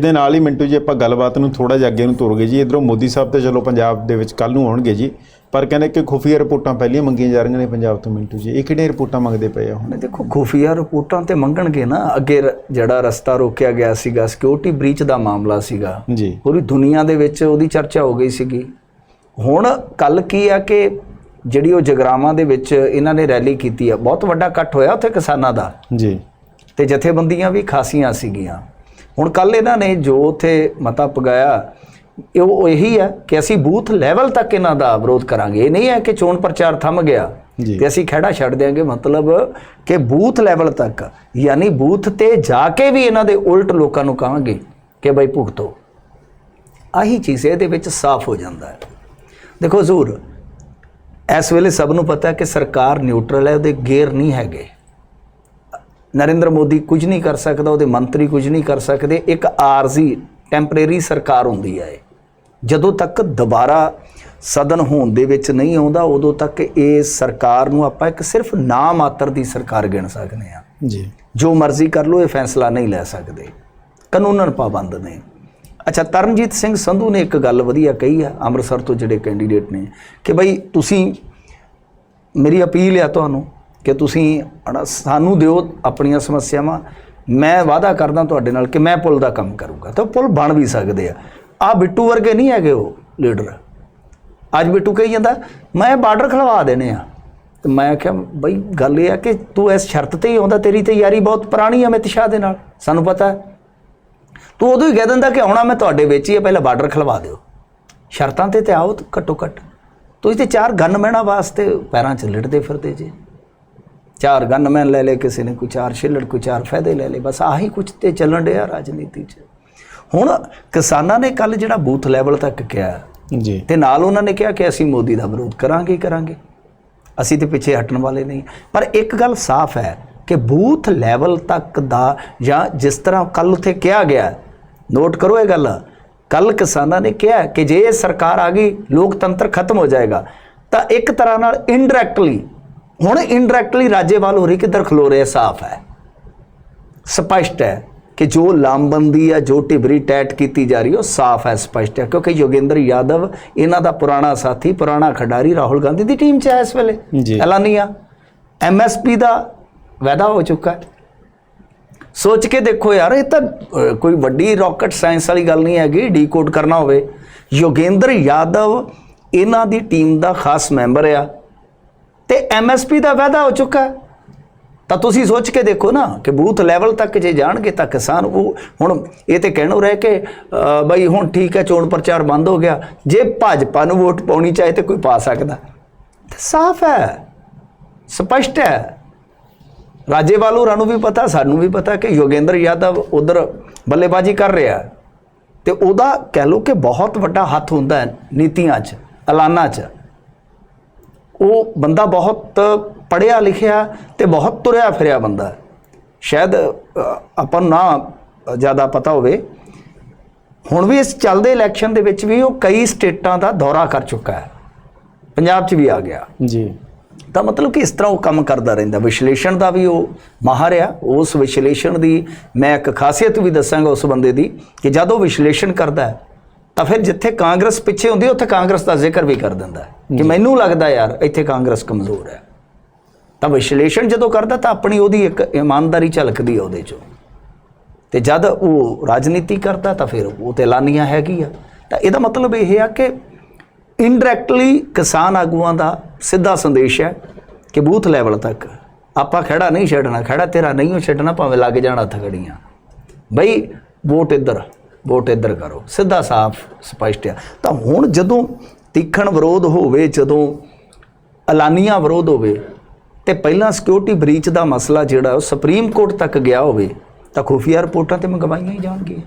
ਇਹਦੇ ਨਾਲ ਹੀ ਮਿੰਟੂ ਜੀ ਆਪਾਂ ਗੱਲਬਾਤ ਨੂੰ ਥੋੜਾ ਜਿਹਾ ਅੱਗੇ ਨੂੰ ਤੁਰ ਗਏ ਜੀ। ਇਧਰੋਂ ਮੋਦੀ ਸਾਹਿਬ ਤੇ ਚਲੋ ਪੰਜਾਬ ਦੇ ਵਿੱਚ ਕੱਲ ਨੂੰ ਆਉਣਗੇ ਜੀ। ਪਰ ਕਹਿੰਦੇ ਕਿ ਖੁਫੀਆ ਰਿਪੋਰਟਾਂ ਪਹਿਲੀਆਂ ਮੰਗੀਆਂ ਜਾ ਰਹੀਆਂ ਨੇ ਪੰਜਾਬ ਤੋਂ ਮਿੰਟੂ ਜੀ। ਇਹ ਕਿਹੜੀਆਂ ਰਿਪੋਰਟਾਂ ਮੰਗਦੇ ਪਏ ਆ ਹੁਣ? ਦੇਖੋ ਖੁਫੀਆ ਰਿਪੋਰਟਾਂ ਤੇ ਮੰਗਣਗੇ ਨਾ। ਅੱਗੇ ਜਿਹੜਾ ਰਸਤਾ ਰੋਕਿਆ ਗਿਆ ਸੀਗਾ ਸਿਕਿਉਰਿਟੀ ਬ੍ਰੀਚ ਦਾ ਮਾਮਲਾ ਸੀਗਾ। ਜੀ। ਪੂਰੀ ਦੁਨੀਆ ਦੇ ਵਿੱਚ ਉਹਦੀ ਚਰਚਾ ਹੋ ਗਈ ਸੀਗੀ। ਹੁਣ ਕੱਲ ਕੀ ਆ ਕਿ ਜਿਹੜੀ ਉਹ ਜਗਰਾਵਾਂ ਦੇ ਵਿੱਚ ਇਹਨਾਂ ਨੇ ਰੈਲੀ ਕੀਤੀ ਆ ਬਹੁਤ ਵੱਡਾ ਇਕੱਠ ਹੋਇਆ ਉੱਥੇ ਕਿਸਾਨਾਂ ਦਾ। ਜੀ। ਤੇ ਜਥੇਬੰਦੀਆਂ ਵੀ ਖਾਸੀਆਂ ਸੀਗੀਆਂ। ਹੁਣ ਕੱਲ ਇਹਨਾਂ ਨੇ ਜੋ ਉੱਥੇ ਮਤਾ ਪਗਾਇਆ ਉਹ ਇਹੀ ਹੈ ਕਿ ਅਸੀਂ ਬੂਥ ਲੈਵਲ ਤੱਕ ਇਹਨਾਂ ਦਾ ਵਿਰੋਧ ਕਰਾਂਗੇ। ਇਹ ਨਹੀਂ ਹੈ ਕਿ ਚੋਣ ਪ੍ਰਚਾਰ ਥੰਮ ਗਿਆ। ਤੇ ਅਸੀਂ ਖਹਿੜਾ ਛੱਡ ਦਿਆਂਗੇ। ਮਤਲਬ ਕਿ ਬੂਥ ਲੈਵਲ ਤੱਕ ਯਾਨੀ ਬੂਥ ਤੇ ਜਾ ਕੇ ਵੀ ਇਹਨਾਂ ਦੇ ਉਲਟ ਲੋਕਾਂ ਨੂੰ ਕਹਾਂਗੇ ਕਿ ਬਈ ਭੁਗਤੋ। ਆਹੀ ਚੀਜ਼ ਇਹਦੇ ਵਿੱਚ ਸਾਫ਼ ਹੋ ਜਾਂਦਾ ਹੈ। ਦੇਖੋ ਜ਼ੂਰ ਇਸ ਵੇਲੇ ਸਭ ਨੂੰ ਪਤਾ ਹੈ ਕਿ ਸਰਕਾਰ ਨਿਊਟਰਲ ਹੈ ਉਹਦੇ ਗੇਅਰ ਨਹੀਂ ਹੈਗੇ। ਨਰਿੰਦਰ ਮੋਦੀ ਕੁਝ ਨਹੀਂ ਕਰ ਸਕਦਾ ਉਹਦੇ ਮੰਤਰੀ ਕੁਝ ਨਹੀਂ ਕਰ ਸਕਦੇ। ਇੱਕ ਆਰਜ਼ੀ ਟੈਂਪਰੇਰੀ ਸਰਕਾਰ ਹੁੰਦੀ ਹੈ ਜਦੋਂ ਤੱਕ ਦੁਬਾਰਾ ਸਦਨ ਹੋਣ ਦੇ ਵਿੱਚ ਨਹੀਂ ਆਉਂਦਾ ਉਦੋਂ ਤੱਕ ਇਹ ਸਰਕਾਰ ਨੂੰ ਆਪਾਂ ਇੱਕ ਸਿਰਫ ਨਾ ਮਾਤਰ ਦੀ ਸਰਕਾਰ ਗਿਣ ਸਕਦੇ ਹਾਂ। ਜੀ। ਜੋ ਮਰਜ਼ੀ ਕਰ ਲੋ ਇਹ ਫੈਸਲਾ ਨਹੀਂ ਲੈ ਸਕਦੇ। ਕਾਨੂੰਨਨ ਪਾਬੰਦ ਨੇ। ਅੱਛਾ ਤਰਨਜੀਤ ਸਿੰਘ ਸੰਧੂ ਨੇ ਇੱਕ ਗੱਲ ਵਧੀਆ ਕਹੀ ਆ ਅੰਮ੍ਰਿਤਸਰ ਤੋਂ ਜਿਹੜੇ ਕੈਂਡੀਡੇਟ ਨੇ ਕਿ ਬਈ ਤੁਸੀਂ ਮੇਰੀ ਅਪੀਲ ਆ ਤੁਹਾਨੂੰ ਕਿ ਤੁਸੀਂ ਅੜਾ- ਸਾਨੂੰ ਦਿਓ ਆਪਣੀਆਂ ਸਮੱਸਿਆਵਾਂ। ਮੈਂ ਵਾਅਦਾ ਕਰਦਾ ਤੁਹਾਡੇ ਨਾਲ ਕਿ ਮੈਂ ਪੁਲ ਦਾ ਕੰਮ ਕਰੂੰਗਾ। ਤਾਂ ਪੁਲ ਬਣ ਵੀ ਸਕਦੇ ਆ। ਆ ਬਿੱਟੂ ਵਰਗੇ ਨਹੀਂ ਹੈਗੇ ਉਹ ਲੀਡਰ। ਅੱਜ ਬਿੱਟੂ ਕਹੀ ਜਾਂਦਾ, ਮੈਂ ਬਾਰਡਰ ਖਲਵਾ ਦੇਣੇ ਆ। ਤੇ ਮੈਂ ਕਿਹਾ ਬਈ ਗੱਲ ਇਹ ਆ ਕਿ ਤੂੰ ਇਸ ਸ਼ਰਤ ਤੇ ਹੀ ਆਉਂਦਾ, ਤੇਰੀ ਤੇ ਯਾਰੀ ਬਹੁਤ ਪੁਰਾਣੀ ਆ ਅਮਿਤ ਸ਼ਾਹ ਦੇ ਨਾਲ। ਸਾਨੂੰ ਪਤਾ ਤੂੰ ਉਦੋਂ ਹੀ ਕਹਿ ਦਿੰਦਾ ਕਿ ਆਉਣਾ ਮੈਂ ਤੁਹਾਡੇ ਵਿੱਚ ਹੀ ਆ, ਪਹਿਲਾਂ ਬਾਰਡਰ ਖਲਵਾ ਦਿਓ। ਸ਼ਰਤਾਂ ਤੇ ਤੇ ਆਓ ਘੱਟੋ ਘੱਟ। ਤੁਸੀਂ ਤੇ ਚਾਰ ਗਨਮੈਨਾਂ ਵਾਸਤੇ ਪੈਰਾਂ 'ਚ ਲਿਟਦੇ ਫਿਰਦੇ ਜੇ। ਚਾਰ ਗਨਮੈਨ ਲੈ ਲੈ ਕਿਸੇ ਨੇ ਕੋਈ ਚਾਰ ਛਿੱਲੜ ਕੋਈ ਚਾਰ ਫਾਇਦੇ ਲੈ ਲੈ ਬਸ ਆਹੀ ਕੁਝ ਤੇ ਚੱਲਣ ਡਿਆ ਰਾਜਨੀਤੀ 'ਚ। ਹੁਣ ਕਿਸਾਨਾਂ ਨੇ ਕੱਲ ਜਿਹੜਾ ਬੂਥ ਲੈਵਲ ਤੱਕ ਕਿਹਾ ਜੀ। ਤੇ ਨਾਲ ਉਹਨਾਂ ਨੇ ਕਿਹਾ ਕਿ ਅਸੀਂ ਮੋਦੀ ਦਾ ਵਿਰੋਧ ਕਰਾਂਗੇ ਕਰਾਂਗੇ। ਅਸੀਂ ਤੇ ਪਿੱਛੇ ਹਟਣ ਵਾਲੇ ਨਹੀਂ। ਪਰ ਇੱਕ ਗੱਲ ਸਾਫ਼ ਹੈ ਕਿ ਬੂਥ ਲੈਵਲ ਤੱਕ ਦਾ ਜਾਂ ਜਿਸ ਤਰ੍ਹਾਂ ਕੱਲ ਉੱਥੇ ਕਿਹਾ ਗਿਆ ਨੋਟ ਕਰੋ ਇਹ ਗੱਲ ਕੱਲ ਕਿਸਾਨਾਂ ਨੇ ਕਿਹਾ ਕਿ ਜੇ ਇਹ ਸਰਕਾਰ ਆ ਗਈ ਲੋਕਤੰਤਰ ਖਤਮ ਹੋ ਜਾਏਗਾ ਤਾਂ ਇੱਕ ਤਰ੍ਹਾਂ ਨਾਲ ਇਨਡਾਇਰੈਕਟਲੀ ਹੁਣ ਇਨਡਾਇਰੈਕਟਲੀ ਰਾਜੇਵਾਲ ਹੋ ਰਹੀ ਕਿੱਧਰ ਖਲੋ ਰਿਹਾ ਸਾਫ਼ ਹੈ। ਸਪਸ਼ਟ ਹੈ ਕਿ ਜੋ ਲਾਮਬੰਦੀ ਹੈ ਜੋ ਟਿਬਰੀ ਟੈਟ ਕੀਤੀ ਜਾ ਰਹੀ ਉਹ ਸਾਫ਼ ਹੈ ਸਪਸ਼ਟ ਹੈ। ਕਿਉਂਕਿ ਯੋਗੇਂਦਰ ਯਾਦਵ ਇਹਨਾਂ ਦਾ ਪੁਰਾਣਾ ਸਾਥੀ ਪੁਰਾਣਾ ਖਿਡਾਰੀ ਰਾਹੁਲ ਗਾਂਧੀ ਦੀ ਟੀਮ 'ਚ ਹੈ ਇਸ ਵੇਲੇ। ਜੀ। ਐਲਾਨੀਆ। ਐਮਐਸਪੀ ਦਾ ਵਾਅਦਾ ਹੋ ਚੁੱਕਾ ਹੈ। ਸੋਚ ਕੇ ਦੇਖੋ ਯਾਰ ਇਹ ਤਾਂ ਕੋਈ ਵੱਡੀ ਰਾਕਟ ਸਾਇੰਸ ਵਾਲੀ ਗੱਲ ਨਹੀਂ ਹੈਗੀ ਡੀਕੋਡ ਕਰਨਾ ਹੋਵੇ। ਯੋਗੇਂਦਰ ਯਾਦਵ ਇਹਨਾਂ ਦੀ ਟੀਮ ਦਾ ਖਾਸ ਮੈਂਬਰ ਆ। ਤੇ ਐਮਐਸਪੀ ਦਾ ਵਾਅਦਾ ਹੋ ਚੁੱਕਾ ਤਾਂ ਤੁਸੀਂ ਸੋਚ ਕੇ ਦੇਖੋ ਨਾ ਕਿ ਬੂਥ ਲੈਵਲ ਤੱਕ ਜੇ ਜਾਣਗੇ ਤਾਂ ਕਿਸਾਨ ਉਹ ਹੁਣ ਇਹ ਤੇ ਕਹਿਣੋ ਰਹਿ ਕਿ ਬਈ ਹੁਣ ਠੀਕ ਹੈ, ਚੋਣ ਪ੍ਰਚਾਰ ਬੰਦ ਹੋ ਗਿਆ। ਜੇ ਭਾਜਪਾ ਨੂੰ ਵੋਟ ਪਾਉਣੀ ਚਾਹੇ ਤੇ ਕੋਈ ਪਾ ਸਕਦਾ। ਸਾਫ਼ ਹੈ। ਸਪਸ਼ਟ ਹੈ। ਰਾਜੇਵਾਲ ਹੋਰਾਂ ਨੂੰ ਵੀ ਪਤਾ, ਸਾਨੂੰ ਵੀ ਪਤਾ ਕਿ ਯੋਗੇਂਦਰ ਯਾਦਵ ਉਧਰ ਬੱਲੇਬਾਜ਼ੀ ਕਰ ਰਿਹਾ ਹੈ। ਤੇ ਉਹਦਾ ਕਹਿ ਲੋ ਕਿ ਬਹੁਤ ਵੱਡਾ ਹੱਥ ਹੁੰਦਾ ਹੈ ਨੀਤੀਆਂ 'ਚ, ਐਲਾਨਾਂ 'ਚ। ਉਹ ਬੰਦਾ ਬਹੁਤ ਪੜਿਆ ਲਿਖਿਆ ਤੇ ਬਹੁਤ ਤੁਰਿਆ ਫਿਰਿਆ ਬੰਦਾ। ਸ਼ਾਇਦ ਆਪਾਂ ਨੂੰ ਨਾ ਜ਼ਿਆਦਾ ਪਤਾ ਹੋਵੇ। ਹੁਣ ਵੀ ਇਸ ਚੱਲਦੇ ਇਲੈਕਸ਼ਨ ਦੇ ਵਿੱਚ ਵੀ ਉਹ ਕਈ ਸਟੇਟਾਂ ਦਾ ਦੌਰਾ ਕਰ ਚੁੱਕਾ ਹੈ। ਪੰਜਾਬ 'ਚ ਵੀ ਆ ਗਿਆ। ਜੀ। ਤਾਂ ਮਤਲਬ ਕਿ ਇਸ ਤਰ੍ਹਾਂ ਉਹ ਕੰਮ ਕਰਦਾ ਰਹਿੰਦਾ। ਵਿਸ਼ਲੇਸ਼ਣ ਦਾ ਵੀ ਉਹ ਮਾਹਰ ਆ। ਉਸ ਵਿਸ਼ਲੇਸ਼ਣ ਦੀ ਮੈਂ ਇੱਕ ਖਾਸੀਅਤ ਵੀ ਦੱਸਾਂਗਾ ਉਸ ਬੰਦੇ ਦੀ ਕਿ ਜਦ ਵਿਸ਼ਲੇਸ਼ਣ ਕਰਦਾ ਹੈ ਤਾਂ ਫਿਰ ਜਿੱਥੇ ਕਾਂਗਰਸ ਪਿੱਛੇ ਹੁੰਦੀ ਉੱਥੇ ਕਾਂਗਰਸ ਦਾ ਜ਼ਿਕਰ ਵੀ ਕਰ ਦਿੰਦਾ ਕਿ ਮੈਨੂੰ ਲੱਗਦਾ ਯਾਰ ਇੱਥੇ ਕਾਂਗਰਸ ਕਮਜ਼ੋਰ ਹੈ। ਤਾਂ ਵਿਸ਼ਲੇਸ਼ਣ ਜਦੋਂ ਕਰਦਾ ਤਾਂ ਆਪਣੀ ਉਹਦੀ ਇੱਕ ਇਮਾਨਦਾਰੀ ਝਲਕਦੀ ਹੈ ਉਹਦੇ ਚੋਂ। ਤੇ ਜਦ ਉਹ ਰਾਜਨੀਤੀ ਕਰਦਾ ਤਾਂ ਫਿਰ ਉਹ ਤੇ ਐਲਾਨੀਆਂ ਹੈਗੀ ਆ। ਤਾਂ ਇਹਦਾ ਮਤਲਬ ਇਹ ਆ ਕਿ ਇਨਡਾਇਰੈਕਟਲੀ ਕਿਸਾਨ ਆਗੂਆਂ ਦਾ ਸਿੱਧਾ ਸੰਦੇਸ਼ ਹੈ ਕਿ ਬੂਥ ਲੈਵਲ ਤੱਕ ਆਪਾਂ ਖੜਾ ਨਹੀਂ ਛੱਡਣਾ ਖੜਾ ਤੇਰਾ ਨਹੀਂ ਉਹ ਛੱਡਣਾ ਭਾਵੇਂ ਲੱਗ ਜਾਣਾ ਥਗੜੀਆਂ ਬਈ ਵੋਟ ਇੱਧਰ। ਵੋਟ ਇੱਧਰ ਕਰੋ, ਸਿੱਧਾ ਸਾਫ਼ ਸਪਸ਼ਟ ਆ। ਤਾਂ ਹੁਣ ਜਦੋਂ ਤੀਖਣ ਵਿਰੋਧ ਹੋਵੇ, ਜਦੋਂ ਐਲਾਨੀਆਂ ਵਿਰੋਧ ਹੋਵੇ, ਤੇ ਪਹਿਲਾਂ ਸਿਕਿਉਰਿਟੀ ਬ੍ਰੀਚ ਦਾ ਮਸਲਾ ਜਿਹੜਾ, ਉਹ ਸੁਪਰੀਮ ਕੋਰਟ ਤੱਕ ਗਿਆ ਹੋਵੇ, ਤਾਂ ਖੁਫੀਆ ਰਿਪੋਰਟਾਂ ਤੇ ਮੰਗਵਾਈਆਂ ਹੀ ਜਾਣਗੀਆਂ।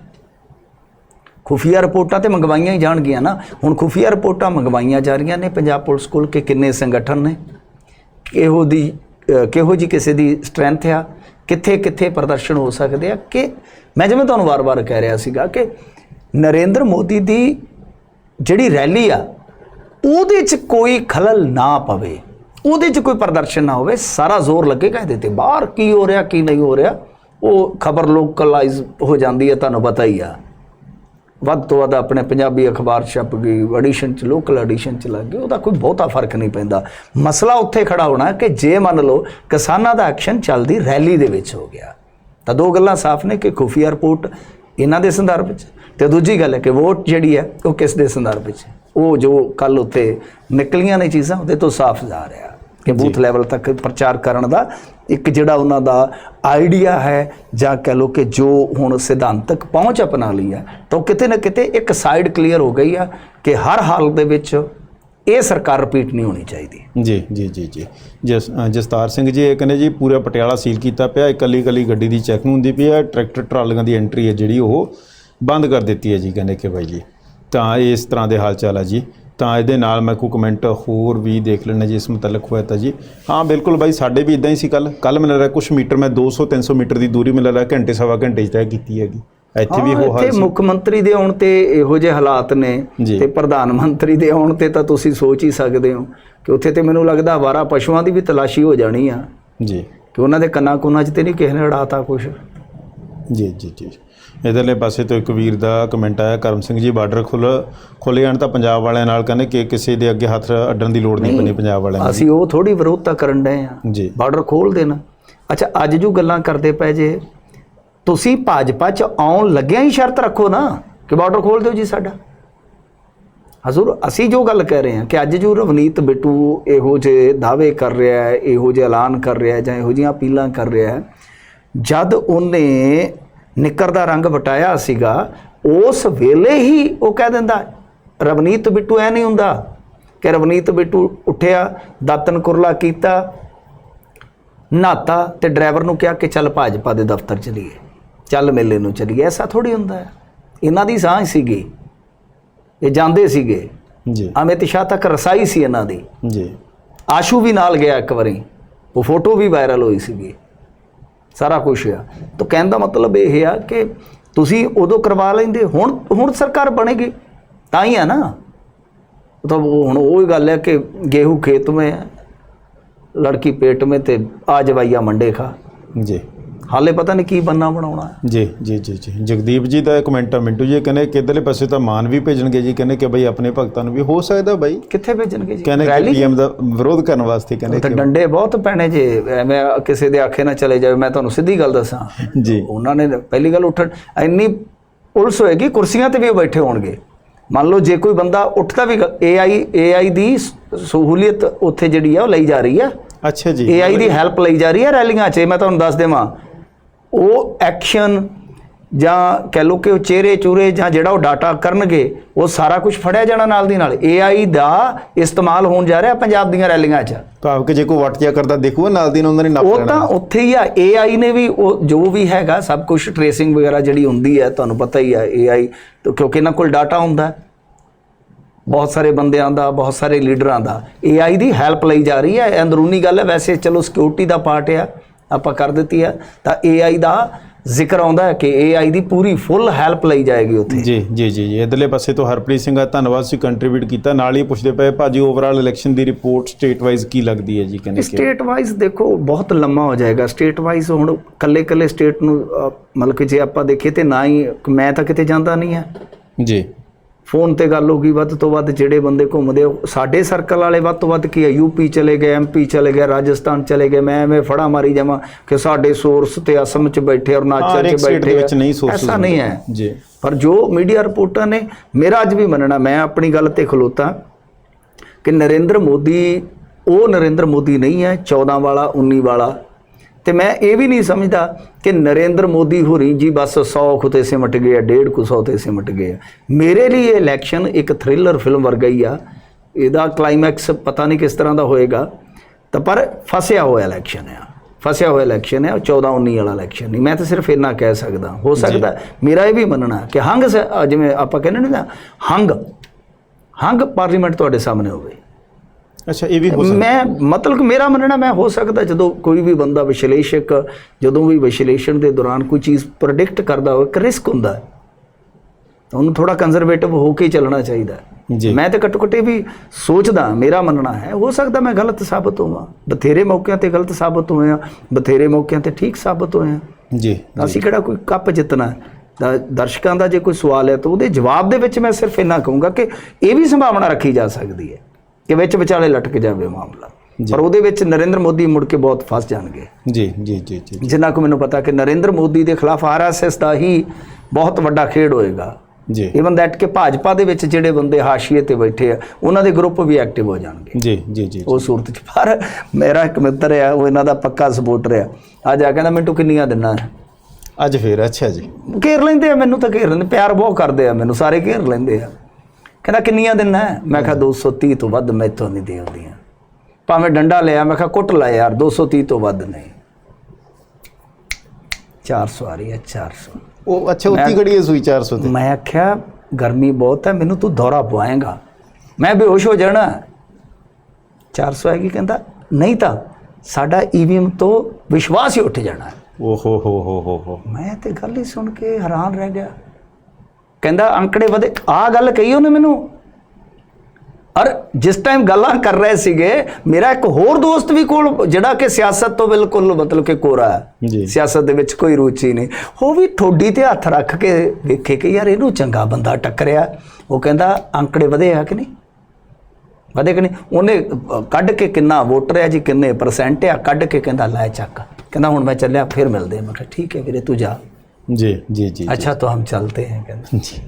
ਖੁਫੀਆ ਰਿਪੋਰਟਾਂ ਤੇ ਮੰਗਵਾਈਆਂ ਹੀ ਜਾਣਗੀਆਂ ਨਾ। ਹੁਣ ਖੁਫੀਆ ਰਿਪੋਰਟਾਂ ਮੰਗਵਾਈਆਂ ਜਾ ਰਹੀਆਂ ਨੇ ਪੰਜਾਬ ਪੁਲਿਸ ਕੋਲ ਕਿ ਕਿੰਨੇ ਸੰਗਠਨ ਨੇ? ਕਿਹੋ ਦੀ ਕਿਹੋ ਜੀ ਕਿਸੇ ਦੀ ਸਟਰੈਂਥ ਆ? ਕਿੱਥੇ ਕਿੱਥੇ ਪ੍ਰਦਰਸ਼ਨ ਹੋ ਸਕਦੇ ਆ ਕਿ ਮੈਂ ਜਿਵੇਂ ਤੁਹਾਨੂੰ ਵਾਰ-ਵਾਰ ਕਹਿ ਰਿਹਾ ਸੀਗਾ ਕਿ ਨਰਿੰਦਰ ਮੋਦੀ ਦੀ ਜਿਹੜੀ ਰੈਲੀ ਆ, ਉਹਦੇ 'ਚ ਕੋਈ ਖਲਲ ਨਾ ਪਵੇ। ਉਹਦੇ 'ਚ ਕੋਈ ਪ੍ਰਦਰਸ਼ਨ ਨਾ ਹੋਵੇ, ਸਾਰਾ ਜ਼ੋਰ ਲੱਗੇਗਾ ਇਹਦੇ ਤੇ। ਬਾਹਰ ਕੀ ਹੋ ਰਿਹਾ, ਕੀ ਨਹੀਂ ਹੋ ਰਿਹਾ, ਉਹ ਖਬਰ ਲੋਕਲਾਈਜ਼ ਹੋ ਜਾਂਦੀ ਹੈ, ਤੁਹਾਨੂੰ ਪਤਾ ਹੀ ਆ। ਵੱਧ ਤੋਂ ਵੱਧ ਆਪਣੇ ਪੰਜਾਬੀ ਅਖਬਾਰ ਛਪ ਗਈ ਐਡੀਸ਼ਨ ਚ ਲੋਕਲ ਐਡੀਸ਼ਨ ਚ ਲੱਗ ਗਈ, ਉਹਦਾ ਕੋਈ ਬਹੁਤਾ ਫ਼ਰਕ ਨਹੀਂ ਪੈਂਦਾ। ਮਸਲਾ ਉੱਥੇ ਖੜਾ ਹੋਣਾ ਕਿ ਜੇ ਮੰਨ ਲਓ ਕਿਸਾਨਾਂ ਦਾ ਐਕਸ਼ਨ ਚੱਲਦੀ ਰੈਲੀ ਦੇ ਵਿੱਚ ਹੋ ਗਿਆ, ਤਾਂ ਦੋ ਗੱਲਾਂ ਸਾਫ਼ ਨੇ ਕਿ ਖੁਫੀਆ ਰਿਪੋਰਟ ਇਹਨਾਂ ਦੇ ਸੰਦਰਭ ਵਿੱਚ ਤੇ ਦੂਜੀ ਗੱਲ ਹੈ ਕਿ ਵੋਟ ਜਿਹੜੀ ਹੈ ਉਹ ਕਿਸ ਦੇ ਸੰਦਰਭ ਵਿੱਚ ਉਹ ਜੋ ਕੱਲ ਉੱਤੇ ਨਿਕਲੀਆਂ ਨੇ ਚੀਜ਼ਾਂ, ਉਹਦੇ ਤੋਂ ਸਾਫ਼ ਜਾ ਰਿਹਾ। ਕਿ ਬੂਥ ਲੈਵਲ ਤੱਕ ਪ੍ਰਚਾਰ ਕਰਨ ਦਾ ਇੱਕ ਜਿਹੜਾ ਉਹਨਾਂ ਦਾ ਆਈਡੀਆ ਹੈ ਜਾਂ ਕਹ ਲੋ ਕਿ ਜੋ ਹੁਣ ਸਿਧਾਂਤਕ ਪਹੁੰਚ ਅਪਣਾ ਲਈ ਹੈ ਤਾਂ ਉਹ ਕਿਤੇ ਨਾ ਕਿਤੇ ਇੱਕ ਸਾਈਡ ਕਲੀਅਰ ਹੋ ਗਈ ਆ ਕਿ ਹਰ ਹਾਲਤ ਦੇ ਵਿੱਚ ਇਹ ਸਰਕਾਰ ਰਿਪੀਟ ਨਹੀਂ ਹੋਣੀ ਚਾਹੀਦੀ। ਜੀ ਜੀ ਜੀ ਜੀ। ਜਸ ਜਸਤਾਰ ਸਿੰਘ ਜੀ ਇਹ ਕਹਿੰਦੇ ਜੀ ਪੂਰਾ ਪਟਿਆਲਾ ਸੀਲ ਕੀਤਾ ਪਿਆ ਇਕੱਲੀ ਇਕੱਲੀ ਗੱਡੀ ਦੀ ਚੈਕਿੰਗ ਹੁੰਦੀ ਪਈ ਹੈ ਟਰੈਕਟਰ ਟਰਾਲੀਆਂ ਦੀ ਐਂਟਰੀ ਹੈ ਜਿਹੜੀ ਉਹ ਬੰਦ ਕਰ ਦਿੱਤੀ ਹੈ ਜੀ ਕਹਿੰਦੇ ਕਿ ਬਾਈ ਜੀ। ਤਾਂ ਇਸ ਤਰ੍ਹਾਂ ਦੇ ਹਾਲ ਚਾਲ ਹੈ ਜੀ। ਤਾਂ ਇਹਦੇ ਨਾਲ ਮੈਂ ਕੋਈ ਕਮੈਂਟ ਹੋਰ ਵੀ ਦੇਖ ਲੈਣਾ ਜੀ ਇਸ ਮੁਤਲਕ ਹੋਇਆ ਤਾਂ ਜੀ। ਹਾਂ ਬਿਲਕੁਲ ਬਾਈ ਸਾਡੇ ਵੀ ਇਦਾਂ ਹੀ ਸੀ ਕੱਲ ਕੱਲ ਮੈਨੂੰ ਲੱਗਾ ਕੁਝ ਮੀਟਰ ਮੈਂ 200 300 ਮੀਟਰ ਦੀ ਦੂਰੀ ਮੈਨੂੰ ਲੱਗਾ ਘੰਟੇ ਸਵਾ ਘੰਟੇ ਤੈਅ ਕੀਤੀ ਹੈਗੀ। ਇੱਥੇ ਵੀ ਉਹ ਹਾਲ ਸੀ। ਮੁੱਖ ਮੰਤਰੀ ਦੇ ਆਉਣ ਤੇ ਇਹੋ ਜਿਹੇ ਹਾਲਾਤ ਨੇ। ਤੇ ਪ੍ਰਧਾਨ ਮੰਤਰੀ ਦੇ ਆਉਣ ਤੇ ਤਾਂ ਤੁਸੀਂ ਸੋਚ ਹੀ ਸਕਦੇ ਹੋ ਕਿ ਉੱਥੇ ਤੇ ਮੈਨੂੰ ਲੱਗਦਾ ਆਵਾਰਾ ਪਸ਼ੂਆਂ ਦੀ ਵੀ ਤਲਾਸ਼ੀ ਹੋ ਜਾਣੀ ਆ। ਜੀ। ਕਿ ਉਹਨਾਂ ਦੇ ਕੰਨਾਂ ਕੁੰਨਾਂ 'ਚ ਤੇ ਨਹੀਂ ਕਿਸੇ ਨੇ ਉਡਾਤਾ ਕੁਛ। ਜੀ ਜੀ ਜੀ। ਇਧਰਲੇ ਪਾਸੇ ਤੋਂ ਇੱਕ ਵੀਰ ਦਾ ਕਮੈਂਟ ਆਇਆ ਕਰਮ ਸਿੰਘ ਜੀ ਬਾਰਡਰ ਖੁੱਲ ਖੁੱਲ੍ਹ ਜਾਣ ਤਾਂ ਪੰਜਾਬ ਵਾਲਿਆਂ ਨਾਲ ਕਹਿੰਦੇ ਕਿ ਕਿਸੇ ਦੇ ਅੱਗੇ ਹੱਥ ਅੱਡਣ ਦੀ ਲੋੜ ਨਹੀਂ ਪੈਣੀ ਪੰਜਾਬ ਵਾਲਿਆਂ ਅਸੀਂ ਉਹ ਥੋੜੀ ਵਿਰੋਧਤਾ ਕਰਨ ਡਏ ਆ ਨੂੰ ਜੀ। ਬਾਰਡਰ ਖੋਲ ਦੇਣਾ। ਅੱਛਾ ਅੱਜ ਜੋ ਗੱਲਾਂ ਕਰਦੇ ਪਏ ਜੇ ਤੁਸੀਂ ਭਾਜਪਾ 'ਚ ਆਉਣ ਲੱਗਿਆ ਹੀ ਸ਼ਰਤ ਰੱਖੋ ਨਾ ਕਿ ਬਾਰਡਰ ਖੋਲ ਦਿਓ ਜੀ ਸਾਡਾ। ਹਜ਼ੂਰ ਅਸੀਂ ਜੋ ਗੱਲ ਕਹਿ ਰਹੇ ਹਾਂ ਕਿ ਅੱਜ ਜੋ ਰਵਨੀਤ ਬਿੱਟੂ ਇਹੋ ਜਿਹੇ ਦਾਅਵੇ ਕਰ ਰਿਹਾ ਹੈ ਇਹੋ ਜਿਹੇ ਐਲਾਨ ਕਰ ਰਿਹਾ ਹੈ ਜਾਂ ਇਹੋ ਜਿਹੀਆਂ ਅਪੀਲਾਂ ਕਰ ਰਿਹਾ ਹੈ ਜਦ ਉਹਨੇ ਨਿੱਕਰ ਦਾ ਰੰਗ ਵਟਾਇਆ ਸੀਗਾ ਉਸ ਵੇਲੇ ਹੀ ਉਹ ਕਹਿ ਦਿੰਦਾ ਰਵਨੀਤ ਬਿੱਟੂ ਐ ਨਹੀਂ ਹੁੰਦਾ। ਕਿ ਰਵਨੀਤ ਬਿੱਟੂ ਉੱਠਿਆ ਦਾਤਨ ਕੁਰਲਾ ਕੀਤਾ ਨਹਾਤਾ ਤੇ ਡਰਾਈਵਰ ਨੂੰ ਕਿਹਾ ਕਿ ਚੱਲ ਭਾਜਪਾ ਦੇ ਦਫ਼ਤਰ ਚਲੀਏ। ਚੱਲ ਮੇਲੇ ਨੂੰ ਚਲੀਏ ਐਸਾ ਥੋੜੀ ਹੁੰਦਾ ਹੈ। ਇਹਨਾਂ ਦੀ ਸਾਂਝ ਸੀਗੀ। ਇਹ ਜਾਂਦੇ ਸੀਗੇ। ਜੀ। ਅਮਿਤ ਸ਼ਾਹ ਤੱਕ ਰਸਾਈ ਸੀ ਇਹਨਾਂ ਦੀ। ਜੀ। ਆਸ਼ੂ ਵੀ ਨਾਲ ਗਿਆ ਇੱਕ ਵਾਰੀ। ਉਹ ਫੋਟੋ ਵੀ ਵਾਇਰਲ ਹੋਈ ਸੀਗੀ। ਸਾਰਾ ਕੁਝ ਆ। ਤਾਂ ਕਹਿਣ ਦਾ ਮਤਲਬ ਇਹ ਆ ਕਿ ਤੁਸੀਂ ਉਦੋਂ ਕਰਵਾ ਲੈਂਦੇ, ਹੁਣ ਹੁਣ ਸਰਕਾਰ ਬਣੇਗੀ, ਤਾਂ ਹੀ ਆ ਨਾ। ਤਾਂ ਹੁਣ ਉਹ ਹੀ ਗੱਲ ਹੈ ਕਿ ਗੇਹੂ ਖੇਤ ਮੇ ਲੜਕੀ ਪੇਟ ਮੇ ਤੇ ਆ ਜਵਾਈਆ ਮੰਡੇ ਖਾ। ਜੀ। ਹਾਲੇ ਪਤਾ ਨਹੀਂ ਕੀ ਬੰਨਾ ਬਣਾਉਣਾ ਹੈ। ਜੀ ਜੀ ਜੀ ਜੀ। ਜਗਦੀਪ ਜੀ ਦਾ ਕਮੈਂਟ ਆ ਮਿੰਟੂ ਜੀ ਕਹਿੰਦੇ ਕਿ ਇਧਰਲੇ ਪਾਸੇ ਤਾਂ ਮਾਨ ਵੀ ਭੇਜਣਗੇ ਜੀ ਕਹਿੰਦੇ ਕਿ ਬਈ ਆਪਣੇ ਭਗਤਾਂ ਨੂੰ ਵੀ ਹੋ ਸਕਦਾ ਬਾਈ। ਕਿੱਥੇ ਭੇਜਣਗੇ ਜੀ? ਕਹਿੰਦੇ ਕਿ ਪੀਐਮ ਦਾ ਵਿਰੋਧ ਕਰਨ ਵਾਸਤੇ ਕਹਿੰਦੇ ਤੇ ਡੰਡੇ ਬਹੁਤ ਪੈਣੇ ਜੇ। ਐਵੇਂ ਕਿਸੇ ਦੇ ਆਖੇ ਨਾ ਚਲੇ ਜਾਵੇ ਮੈਂ ਤੁਹਾਨੂੰ ਸਿੱਧੀ ਗੱਲ ਦੱਸਾਂ। ਜੀ। ਉਹਨਾਂ ਨੇ ਪਹਿਲੀ ਗੱਲ ਉੱਠਣ ਇੰਨੀ ਪੁਲਿਸ ਹੋਏਗੀ ਕੁਰਸੀਆਂ ਤੇ ਵੀ ਉਹ ਬੈਠੇ ਹੋਣਗੇ। ਮੰਨ ਲਓ ਜੇ ਕੋਈ ਬੰਦਾ ਉੱਠਦਾ ਵੀ ਏਆਈ ਏਆਈ ਦੀ ਸਹੂਲੀਅਤ ਉੱਥੇ ਜਿਹੜੀ ਆ ਉਹ ਲਈ ਜਾ ਰਹੀ ਆ। ਅੱਛਾ ਜੀ। ਏਆਈ ਦੀ ਹੈਲਪ ਲਈ ਜਾ ਰਹੀ ਹੈ ਰੈਲੀਆਂ 'ਚ ਮੈਂ ਤੁਹਾਨੂੰ ਦੱਸ ਦੇਵਾਂ। ਉਹ ਐਕਸ਼ਨ ਜਾਂ ਕਹਿ ਲਓ ਕਿ ਉਹ ਚਿਹਰੇ ਚੂਰੇ ਜਾਂ ਜਿਹੜਾ ਉਹ ਡਾਟਾ ਕਰਨਗੇ ਉਹ ਸਾਰਾ ਕੁਝ ਫੜਿਆ ਜਾਣਾ ਨਾਲ ਦੀ ਨਾਲ। ਏਆਈ ਦਾ ਇਸਤੇਮਾਲ ਹੋਣ ਜਾ ਰਿਹਾ ਪੰਜਾਬ ਦੀਆਂ ਰੈਲੀਆਂ 'ਚ। ਭਾਵ ਕਿ ਜੇ ਕੋਈ ਵਟ ਜਿਆ ਕਰਦਾ ਦੇਖੂਗਾ ਨਾਲ ਦੀ ਨਾਲ ਉਹਨਾਂ ਨੇ ਨੱਪ ਉਹ ਤਾਂ ਉੱਥੇ ਹੀ ਆ। AI ਨੇ ਵੀ ਉਹ ਜੋ ਵੀ ਹੈਗਾ ਸਭ ਕੁਝ ਟ੍ਰੇਸਿੰਗ ਵਗੈਰਾ ਜਿਹੜੀ ਹੁੰਦੀ ਹੈ ਤੁਹਾਨੂੰ ਪਤਾ ਹੀ ਹੈ AI ਤੋਂ ਕਿਉਂਕਿ ਇਹਨਾਂ ਕੋਲ ਡਾਟਾ ਹੁੰਦਾ। ਬਹੁਤ ਸਾਰੇ ਬੰਦਿਆਂ ਦਾ ਬਹੁਤ ਸਾਰੇ ਲੀਡਰਾਂ ਦਾ। AI ਦੀ ਹੈਲਪ ਲਈ ਜਾ ਰਹੀ ਹੈ। ਅੰਦਰੂਨੀ ਗੱਲ ਹੈ ਵੈਸੇ ਚਲੋ ਸਿਕਿਉਰਿਟੀ ਦਾ ਪਾਰਟ ਆ। ਆਪਾਂ ਕਰ ਦਿੱਤੀ ਹੈ ਤਾਂ AI ਦਾ ਜ਼ਿਕਰ ਆਉਂਦਾ ਹੈ ਕਿ AI ਦੀ ਪੂਰੀ ਫੁੱਲ ਹੈਲਪ ਲਈ ਜਾਏਗੀ ਉੱਥੇ। ਜੀ ਜੀ ਜੀ ਜੀ। ਇਧਰਲੇ ਪਾਸੇ ਤੋਂ ਹਰਪ੍ਰੀਤ ਸਿੰਘ ਆ ਧੰਨਵਾਦ ਸੀ ਕੰਟਰੀਬਿਊਟ ਕੀਤਾ। ਨਾਲ ਹੀ ਪੁੱਛਦੇ ਪਏ ਭਾਜੀ ਓਵਰਆਲ ਇਲੈਕਸ਼ਨ ਦੀ ਰਿਪੋਰਟ ਸਟੇਟ ਵਾਈਜ਼ ਕੀ ਲੱਗਦੀ ਹੈ ਜੀ ਕਹਿੰਦੇ ਕਿ? ਸਟੇਟ ਵਾਈਜ਼ ਦੇਖੋ ਬਹੁਤ ਲੰਮਾ ਹੋ ਜਾਏਗਾ। ਸਟੇਟ ਵਾਈਜ਼ ਹੁਣ ਕੱਲੇ ਕੱਲੇ ਸਟੇਟ ਨੂੰ ਮਤਲਬ ਕਿ ਜੇ ਆਪਾਂ ਦੇਖੀਏ ਤੇ ਨਾ ਹੀ ਮੈਂ ਤਾਂ ਕਿਤੇ ਜਾਂਦਾ ਨਹੀਂ ਹੈ। ਜੀ। ਫੋਨ ਤੇ ਗੱਲ ਹੋ ਗਈ ਵੱਧ ਤੋਂ ਵੱਧ ਜਿਹੜੇ ਬੰਦੇ ਘੁੰਮਦੇ ਸਾਡੇ ਸਰਕਲ ਵਾਲੇ ਵੱਧ ਤੋਂ ਵੱਧ ਕੀ ਹੈ ਯੂਪੀ ਚਲੇ ਗਏ ਐਮਪੀ ਚਲੇ ਗਏ ਰਾਜਸਥਾਨ ਚਲੇ ਗਏ ਮੈਂ ਐਵੇਂ ਫੜਾ ਮਾਰੀ ਜਾਵਾਂ ਕਿ ਸਾਡੇ ਸੋਰਸ ਤੇ ਅਸਮ ਚ ਬੈਠੇ ਇੱਕ ਚ ਬੈਠੇ ਵਿੱਚ। ਨਹੀਂ sources ਐਸਾ ਨਹੀਂ ਹੈ। ਜੀ। ਪਰ ਜੋ ਮੀਡੀਆ ਰਿਪੋਰਟਾਂ ਨੇ ਮੇਰਾ ਅੱਜ ਵੀ ਮੰਨਣਾ ਮੈਂ ਆਪਣੀ ਗੱਲ ਤੇ ਖਲੋਤਾ ਕਿ ਨਰਿੰਦਰ ਮੋਦੀ ਉਹ ਨਰਿੰਦਰ ਮੋਦੀ ਨਹੀਂ ਹੈ 14 ਵਾਲਾ 19 ਵਾਲਾ ਤੇ ਮੈਂ ਇਹ ਵੀ ਨਹੀਂ ਸਮਝਦਾ ਕਿ ਨਰਿੰਦਰ ਮੋਦੀ ਹੋਰੀ ਜੀ ਬਸ 100 ਖੁਤੇ ਸਿਮਟ ਗਏ ਆ 150 ਕੁ ਸੌ ਤੇ ਸਿਮਟ ਗਏ ਆ। ਮੇਰੇ ਲਈ ਇਹ ਇਲੈਕਸ਼ਨ ਇੱਕ ਥ੍ਰਿਲਰ ਫਿਲਮ ਵਰਗਾ ਹੀ ਆ। ਇਹਦਾ ਕਲਾਈਮੈਕਸ ਪਤਾ ਨਹੀਂ ਕਿਸ ਤਰ੍ਹਾਂ ਦਾ ਹੋਏਗਾ। ਤਾਂ ਪਰ ਫਸਿਆ ਹੋਇਆ ਇਲੈਕਸ਼ਨ ਆ। ਫਸਿਆ ਹੋਇਆ ਇਲੈਕਸ਼ਨ ਹੈ ਉਹ 14 19 ਵਾਲਾ ਇਲੈਕਸ਼ਨ ਨਹੀਂ। ਮੈਂ ਤਾਂ ਸਿਰਫ ਇੰਨਾ ਕਹਿ ਸਕਦਾ। ਹੋ ਸਕਦਾ ਮੇਰਾ ਇਹ ਵੀ ਮੰਨਣਾ ਕਿ ਹੰਗ ਜਿਵੇਂ ਆਪਾਂ ਕਹਿੰਦੇ ਨੇ ਨਾ ਹੰਗ। ਹੰਗ ਪਾਰਲੀਮੈਂਟ ਤੁਹਾਡੇ ਸਾਹਮਣੇ ਹੋਵੇ। ਅੱਛਾ ਇਹ ਵੀ ਹੋ ਸਕਦਾ। ਮੈਂ ਮਤਲਬ ਕਿ ਮੇਰਾ ਮੰਨਣਾ ਮੈਂ ਹੋ ਸਕਦਾ ਜਦੋਂ ਕੋਈ ਵੀ ਬੰਦਾ ਵਿਸ਼ਲੇਸ਼ਕ ਜਦੋਂ ਵੀ ਵਿਸ਼ਲੇਸ਼ਣ ਦੇ ਦੌਰਾਨ ਕੋਈ ਚੀਜ਼ ਪ੍ਰੈਡਿਕਟ ਕਰਦਾ ਹੋਵੇ ਇੱਕ ਰਿਸਕ ਹੁੰਦਾ ਹੈ। ਤਾਂ ਉਹਨੂੰ ਥੋੜਾ ਕੰਜ਼ਰਵੇਟਿਵ ਹੋ ਕੇ ਚੱਲਣਾ ਚਾਹੀਦਾ ਹੈ। ਜੀ। ਮੈਂ ਤੇ ਇਹ ਵੀ ਸੋਚਦਾ ਮੇਰਾ ਮੰਨਣਾ ਹੈ। ਹੋ ਸਕਦਾ ਮੈਂ ਗਲਤ ਸਾਬਤ ਹੋਵਾਂ। ਬਥੇਰੇ ਮੌਕਿਆਂ ਤੇ ਗਲਤ ਸਾਬਤ ਹੋਏ ਆ ਬਥੇਰੇ ਮੌਕਿਆਂ ਤੇ ਠੀਕ ਸਾਬਤ ਹੋਏ ਆ ਜੀ ਅਸੀਂ ਕਿਹੜਾ ਕੋਈ ਕੱਪ ਜਿੱਤਣਾ ਦਰਸ਼ਕਾਂ ਦਾ ਜੇ ਕੋਈ ਸਵਾਲ ਹੈ ਤਾਂ ਉਹਦੇ ਜਵਾਬ ਦੇ ਵਿੱਚ ਮੈਂ ਸਿਰਫ ਇੰਨਾ ਕਹੂੰਗਾ ਕਿ ਇਹ ਵੀ ਸੰਭਾਵਨਾ ਰੱਖੀ ਜਾ ਸਕਦੀ ਹੈ। ਕਿ ਵਿੱਚ ਵਿਚਾਲੇ ਲਟਕ ਜਾਵੇ ਮਾਮਲਾ। ਪਰ ਉਹਦੇ ਵਿੱਚ ਨਰਿੰਦਰ ਮੋਦੀ ਮੁੜ ਕੇ ਬਹੁਤ ਫਸ ਜਾਣਗੇ। ਜੀ ਜੀ ਜੀ ਜੀ ਜਿੰਨਾ ਕੁ ਮੈਨੂੰ ਪਤਾ ਕਿ ਨਰਿੰਦਰ ਮੋਦੀ ਦੇ ਖਿਲਾਫ ਆਰਐਸਐਸ ਦਾ ਹੀ ਬਹੁਤ ਵੱਡਾ ਖੇਡ ਹੋਏਗਾ। ਜੀ। ਇਵਨ ਦੈਟ ਕਿ ਭਾਜਪਾ ਦੇ ਵਿੱਚ ਜਿਹੜੇ ਬੰਦੇ ਹਾਸ਼ੀਏ ਤੇ ਬੈਠੇ ਆ ਉਹਨਾਂ ਦੇ ਗਰੁੱਪ ਵੀ ਐਕਟਿਵ ਹੋ ਜਾਣਗੇ। ਜੀ ਜੀ ਜੀ ਉਹ ਸੂਰਤ ਚ। ਪਰ ਮੇਰਾ ਇੱਕ ਮਿੱਤਰ ਆ ਉਹ ਇਹਨਾਂ ਦਾ ਪੱਕਾ ਸਪੋਰਟਰ ਆ। ਅੱਜ ਆ ਕਹਿੰਦਾ ਮੈਨੂੰ ਕਿੰਨੀਆਂ ਦਿਨਾਂ ਅੱਜ ਫੇਰ ਅੱਛਾ ਜੀ। ਘੇਰ ਲੈਂਦੇ ਆ ਮੈਨੂੰ ਤਾਂ ਘੇਰ ਲੈਂਦੇ ਪਿਆਰ ਬਹੁਤ ਕਰਦੇ ਆ ਮੈਨੂੰ ਸਾਰੇ ਘੇਰ ਲੈਂਦੇ ਆ। ਕਹਿੰਦਾ ਕਿੰਨੀਆਂ ਦਿਨਾਂ ਮੈਂ ਕਿਹਾ 230 ਤੋਂ ਵੱਧ ਮੈਥੋਂ ਨਹੀਂ ਦੇ ਆਉਂਦੀਆਂ। ਭਾਵੇਂ ਡੰਡਾ ਲਿਆ ਮੈਂ ਕਿਹਾ ਕੁੱਟ ਲੈ ਯਾਰ 230 ਤੋਂ ਵੱਧ ਨਹੀਂ। 400 ਆ ਰਹੀ ਹੈ 400 ਉਹ ਅੱਛਾ ਉੱਤੀ ਘੜੀ ਸੂਈ 400 ਤੇ। ਮੈਂ ਆਖਿਆ ਗਰਮੀ ਬਹੁਤ ਹੈ ਮੈਨੂੰ ਤੂੰ ਦੌਰਾ ਪਵਾਏਗਾ। ਮੈਂ ਬੇਹੋਸ਼ ਹੋ ਜਾਣਾ। 400 ਹੈਗੀ ਕਹਿੰਦਾ ਨਹੀਂ ਤਾਂ ਸਾਡਾ ਈਵੀਐਮ ਤੋਂ ਵਿਸ਼ਵਾਸ ਹੀ ਉੱਠ ਜਾਣਾ। ਹੈ। ਓ ਹੋ ਹੋ ਹੋ ਹੋ ਹੋ। ਮੈਂ ਤੇ ਗੱਲ ਹੀ ਸੁਣ ਕੇ ਹੈਰਾਨ ਰਹਿ ਗਿਆ। ਕਹਿੰਦਾ ਅੰਕੜੇ ਵਧੇ ਆ ਗੱਲ ਕਹੀ ਉਹਨੇ ਮੈਨੂੰ। ਔਰ ਜਿਸ ਟਾਈਮ ਗੱਲਾਂ ਕਰ ਰਹੇ ਸੀਗੇ ਮੇਰਾ ਇੱਕ ਹੋਰ ਦੋਸਤ ਵੀ ਕੋਲ ਜਿਹੜਾ ਕਿ ਸਿਆਸਤ ਤੋਂ ਬਿਲਕੁਲ ਮਤਲਬ ਕਿ ਕੋਰਾ ਹੈ। ਜੀ। ਸਿਆਸਤ ਦੇ ਵਿੱਚ ਕੋਈ ਰੁਚੀ ਨਹੀਂ। ਉਹ ਵੀ ਠੋਡੀ ਤੇ ਹੱਥ ਰੱਖ ਕੇ ਵੇਖੇ ਕਿ ਯਾਰ ਇਹਨੂੰ ਚੰਗਾ ਬੰਦਾ ਟੱਕਰਿਆ ਉਹ ਕਹਿੰਦਾ ਅੰਕੜੇ ਵਧੇ ਆ ਕਿ ਨਹੀਂ? ਵਧੇ ਕਿ ਨਹੀਂ? ਉਹਨੇ ਕੱਢ ਕੇ ਕਿੰਨਾ ਵੋਟਰ ਹੈ ਜੀ ਕਿੰਨੇ ਪਰਸੈਂਟ ਆ ਕੱਢ ਕੇ ਕਹਿੰਦਾ ਲੈ ਚੱਕ। ਕਹਿੰਦਾ ਹੁਣ ਮੈਂ ਚੱਲਿਆ ਫਿਰ ਮਿਲਦੇ। ਮੈਂ ਕਿਹਾ ਠੀਕ ਹੈ ਵੀਰੇ ਤੂੰ ਜਾ। ਜੀ ਜੀ ਜੀ ਅੱਛਾ तो हम चलते हैं ਕਹਿੰਦਾ ਜੀ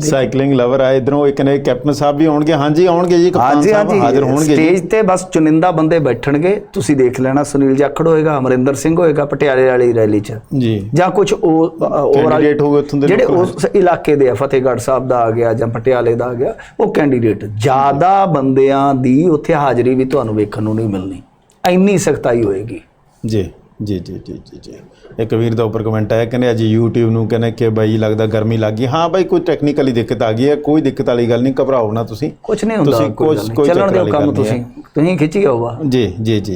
ਸਾਈਕਲਿੰਗ ਲਵਰ ਆ ਇਧਰੋਂ ਇੱਕ ਨੇ ਕੈਪਟਨ ਸਾਹਿਬ ਵੀ ਆਉਣਗੇ ਹਾਂਜੀ ਆਉਣਗੇ ਜੀ ਕਪਤਾਨ ਹਾਂਜੀ ਸਾਹਿਬ ਹਾਂਜੀ ਹਾਜ਼ਰ ਹੋਣਗੇ ਜੀ ਸਟੇਜ ਤੇ ਬਸ ਚੁਣਿੰਦਾ ਬੰਦੇ ਬੈਠਣਗੇ ਤੁਸੀਂ ਦੇਖ ਲੈਣਾ ਸੁਨੀਲ ਜਾਖੜ ਹੋਏਗਾ ਅਮਰਿੰਦਰ ਸਿੰਘ ਹੋਏਗਾ ਪਟਿਆਲੇ ਵਾਲੀ ਰੈਲੀ 'ਚ ਜੀ ਜਾਂ ਕੁਝ ਓਵਰਆਲ ਕੈਂਡੀਡੇਟ ਹੋਗੇ ਉੱਥੋਂ ਦੇ ਜਿਹੜੇ local ਉਸ ਇਲਾਕੇ ਦੇ ਆ ਫਤਿਹਗੜ੍ਹ ਸਾਹਿਬ ਦਾ ਆ ਗਿਆ ਜਾਂ ਪਟਿਆਲੇ ਦਾ ਆ ਗਿਆ ਉਹ ਕੈਂਡੀਡੇਟ ਜ਼ਿਆਦਾ ਬੰਦਿਆਂ ਦੀ ਉੱਥੇ ਹਾਜ਼ਰੀ ਵੀ ਤੁਹਾਨੂੰ ਵੇਖਣ ਨੂੰ ਨਹੀਂ ਮਿਲਣੀ ਇੰਨੀ ਸਖਤਾਈ ਹੋਏਗੀ ਜੀ ਜੀ ਜੀ ਜੀ ਜੀ ਜੀ। ਇੱਕ ਵੀਰ ਦਾ ਉੱਪਰ ਕਮੈਂਟ ਆਇਆ ਕਹਿੰਦੇ ਅੱਜ YouTube ਨੂੰ ਕਹਿੰਦੇ ਕਿ ਬਾਈ ਲੱਗਦਾ ਗਰਮੀ ਲੱਗ ਗਈ। ਹਾਂ ਬਾਈ ਕੋਈ ਟੈਕਨੀਕਲੀ ਦਿੱਕਤ ਆ ਗਈ ਹੈ ਕੋਈ ਦਿੱਕਤ ਵਾਲੀ ਗੱਲ ਨਹੀਂ ਘਬਰਾਓ ਨਾ ਤੁਸੀਂ। ਕੁਝ ਨਹੀਂ ਹੁੰਦਾ ਤੁਸੀਂ। ਕੋਈ ਚੱਲਣ ਦਿਓ ਕੰਮ ਤੁਸੀਂ। ਤੁਸੀਂ ਖਿੱਚੀ ਆਊਗਾ ਜੀ ਜੀ ਜੀ।